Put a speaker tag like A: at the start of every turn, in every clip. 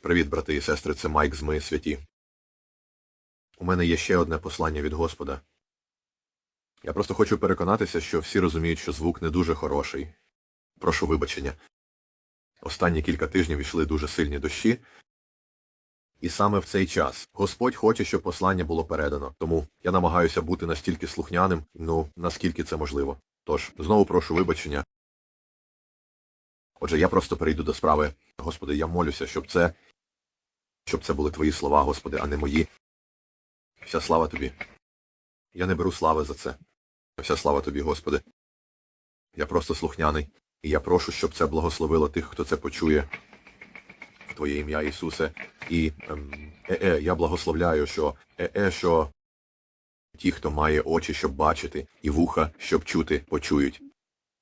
A: Привіт, брати і сестри, це Майк з Ми святі. У мене є ще одне послання від Господа. Я просто хочу переконатися, що всі розуміють, що звук не дуже хороший. Прошу вибачення. Останні кілька тижнів йшли дуже сильні дощі. І саме в цей час Господь хоче, щоб послання було передано. Тому я намагаюся бути настільки слухняним, ну, наскільки це можливо. Тож, знову прошу вибачення. Отже, я просто перейду до справи. Господи, я молюся, щоб це щоб це були твої слова, Господи, а не мої. Вся слава тобі. Я не беру слави за це. Вся слава тобі, Господи. Я просто слухняний, і я прошу, щоб це благословило тих, хто це почує в Твоє ім'я, Ісусе. І ем, е-е, я благословляю, що е-е, що ті, хто має очі, щоб бачити, і вуха, щоб чути, почують.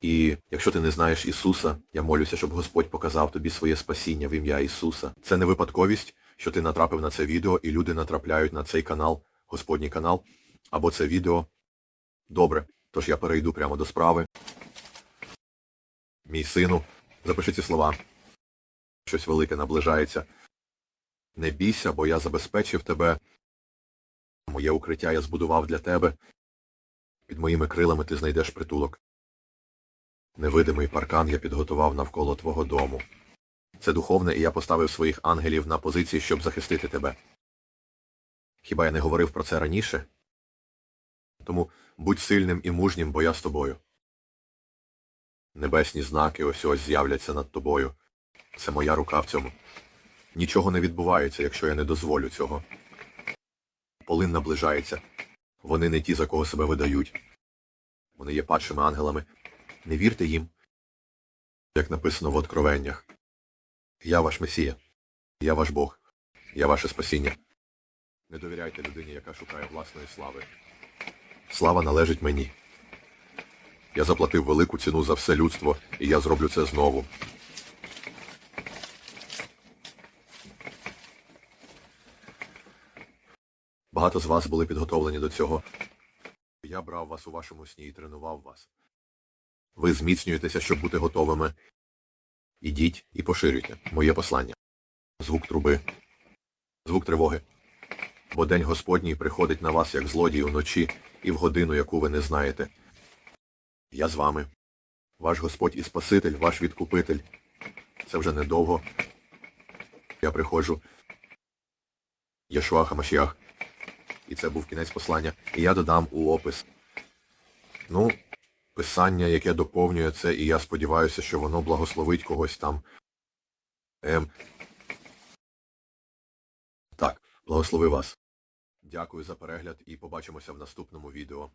A: І якщо ти не знаєш Ісуса, я молюся, щоб Господь показав тобі своє спасіння в ім'я Ісуса. Це не випадковість, що ти натрапив на це відео, і люди натрапляють на цей канал, Господній канал, або це відео. Добре, тож я перейду прямо до справи. Мій сину, запиши ці слова. Щось велике наближається. Не бійся, бо я забезпечив тебе. Моє укриття я збудував для тебе. Під моїми крилами ти знайдеш притулок. Невидимий паркан я підготував навколо твого дому. Це духовне, і я поставив своїх ангелів на позиції, щоб захистити тебе. Хіба я не говорив про це раніше? Тому будь сильним і мужнім, бо я з тобою. Небесні знаки ось ось з'являться над тобою. Це моя рука в цьому. Нічого не відбувається, якщо я не дозволю цього. Полин наближається. Вони не ті, за кого себе видають. Вони є падшими ангелами. Не вірте їм. Як написано в Откровеннях. Я ваш Месія. Я ваш Бог. Я ваше спасіння. Не довіряйте людині, яка шукає власної слави. Слава належить мені. Я заплатив велику ціну за все людство, і я зроблю це знову. Багато з вас були підготовлені до цього. Я брав вас у вашому сні і тренував вас. Ви зміцнюєтеся, щоб бути готовими. Ідіть і поширюйте моє послання. Звук труби, звук тривоги. Бо день Господній приходить на вас, як злодій уночі, і в годину, яку ви не знаєте. Я з вами. Ваш Господь і Спаситель, ваш відкупитель. Це вже недовго. Я приходжу. Єшуа Хамашіах. І це був кінець послання. І я додам у опис. Ну, писання, яке доповнює це, і я сподіваюся, що воно благословить когось там. Ем. Так, благослови вас. Дякую за перегляд і побачимося в наступному відео.